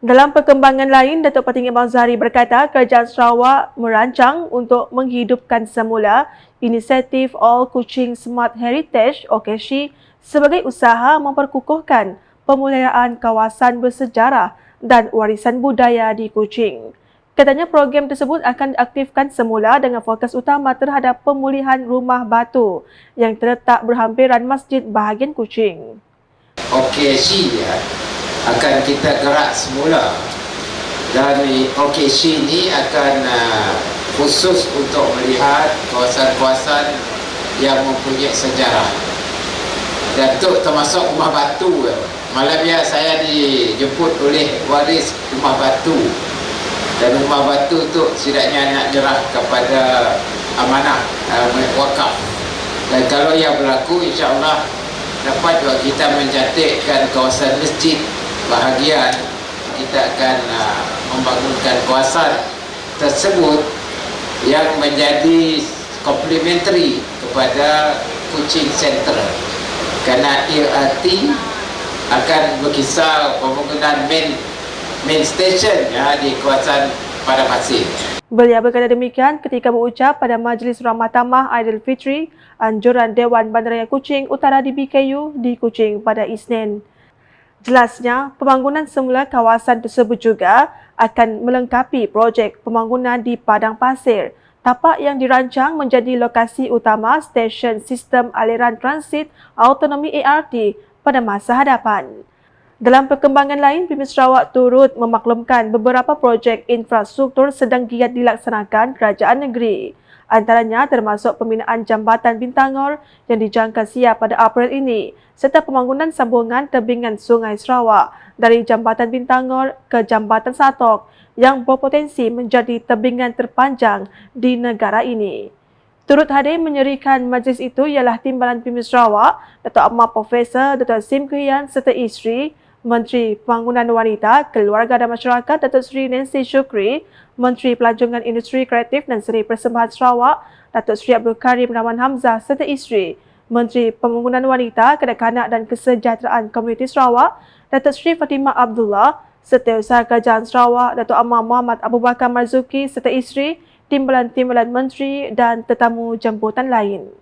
Dalam perkembangan lain, Datuk Patinggi Abang Zahari berkata Kerajaan Sarawak merancang untuk menghidupkan semula inisiatif All Kuching Smart Heritage OKSHI sebagai usaha memperkukuhkan pemulihaan kawasan bersejarah dan warisan budaya di Kuching. Katanya program tersebut akan diaktifkan semula dengan fokus utama terhadap pemulihan rumah batu yang terletak berhampiran masjid bahagian Kuching. OKC ya akan kita gerak semula. Dan OKC ini akan uh, khusus untuk melihat kawasan-kawasan yang mempunyai sejarah. Dan tu termasuk rumah batu malam ya saya dijemput oleh waris rumah batu. Dan rumah batu tu setidaknya nak nyerah kepada amanah uh, wakaf. Dan kalau yang berlaku insyaAllah dapat juga kita mencantikkan kawasan masjid bahagian kita akan uh, membangunkan kawasan tersebut yang menjadi komplementari kepada Kuching Center kerana LRT akan berkisar pembangunan main main station ya, di kawasan pada pasir. Beliau berkata demikian ketika berucap pada Majlis Ramah Tamah Aidilfitri Anjuran Dewan Bandaraya Kuching Utara di BKU di Kuching pada Isnin. Jelasnya, pembangunan semula kawasan tersebut juga akan melengkapi projek pembangunan di Padang Pasir, tapak yang dirancang menjadi lokasi utama stesen sistem aliran transit autonomi ART pada masa hadapan. Dalam perkembangan lain, Primis Sarawak turut memaklumkan beberapa projek infrastruktur sedang giat dilaksanakan kerajaan negeri. Antaranya termasuk pembinaan Jambatan Bintangor yang dijangka siap pada April ini serta pembangunan sambungan tebingan Sungai Sarawak dari Jambatan Bintangor ke Jambatan Satok yang berpotensi menjadi tebingan terpanjang di negara ini. Turut hadir menyerikan majlis itu ialah Timbalan Primis Sarawak, Datuk Amat Profesor Dr. Sim Kuyan serta isteri, Menteri Pembangunan Wanita, Keluarga dan Masyarakat Datuk Seri Nancy Shukri, Menteri Pelancongan Industri Kreatif dan Seri Persembahan Sarawak, Datuk Seri Abdul Karim Rahman Hamzah serta isteri, Menteri Pembangunan Wanita, Kanak-kanak dan Kesejahteraan Komuniti Sarawak, Datuk Seri Fatimah Abdullah, Setiausaha Kerajaan Sarawak, Datuk Amar Muhammad Abu Bakar Marzuki serta isteri, timbalan-timbalan menteri dan tetamu jemputan lain.